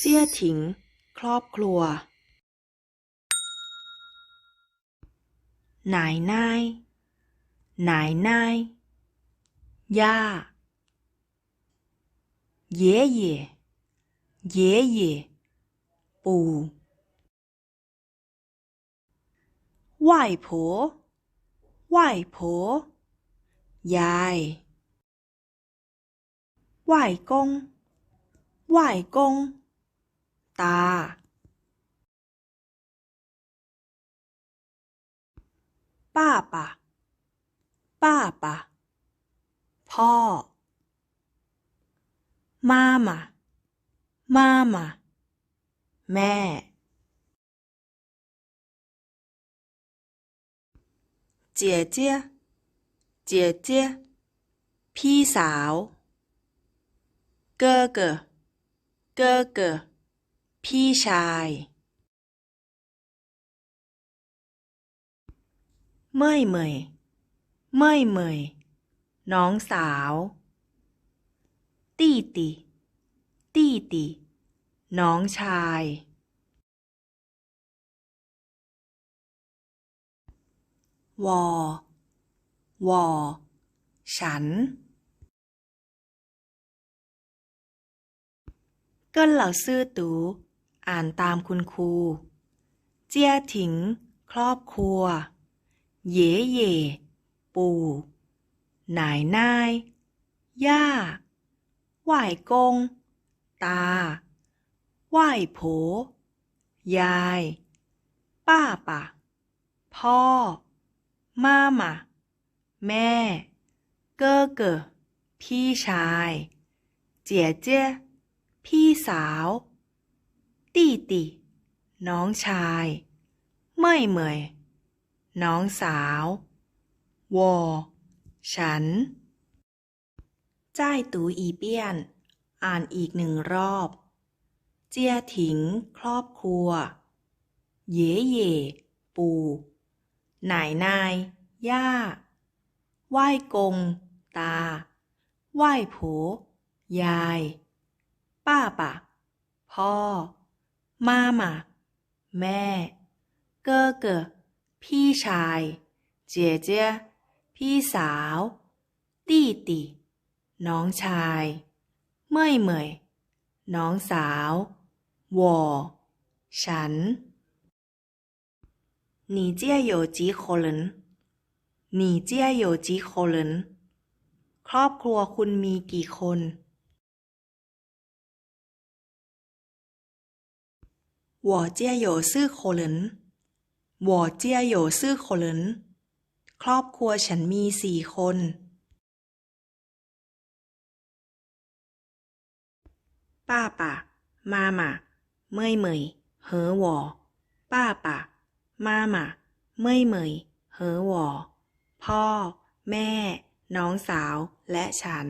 เจี้ยถิง ครอบครัว นายนายนายนายย่าเย่เย่เย่เย่ปู่ไหว้ผัวไหว้ผัวยายไหว้ก ง ไหว้กง ตา ป้าป่ะ ป้าป่ะ พ่อ มามา มามา แม่ เจี๋ยเจี้ยเจี๋ยเจี้ยพี่สาว 哥哥哥哥 พี่ชาย เมื่อยเมยเมื่อยเมยน้องสาวตีตีตีตีน้องชาย วอ วอ ฉันกิ้นเหล่าซื่ อ่านตามคุณครู เจียถิง ครอบครัว เย่เย่ปู่นายนาย ย่าไหว้กง ตา ไหว้โผ ยาย ป้าป่ะพ่อ มามาแม่ เกอเกอพี่ชาย เจียเจียพี่สาว ตีตีน้องชายเมื่อยเมยน้องสาว วอ ฉันจ้ายตูอีเปี้ยน อ่านอีกหนึ่งรอบ เจียถิง ครอบครัว เย่เย่ปู่ นายนาย ย่า ไหว้กง ตา ไหว้โผ ยาย ป้าป่ะพ่อ มามาแม่ เก้อเก้อพี่ชาย เจี๋ยเจี้ยพี่สาว ตีตีน้องชาย เมื่อยเมยน้องสาว วอ ฉัน你家有几口人你家有几口人ครอบครัวคุณมีกี่คน 我家有四口人我家有四口人ครอบครัวฉันมีสี่คน ป้าป่ะ มามาเมื่อยเมยเหอวอป้าป่ะ มามาเมื่อยเมยเหอวอพ่อ แม่ น้องสาว และฉัน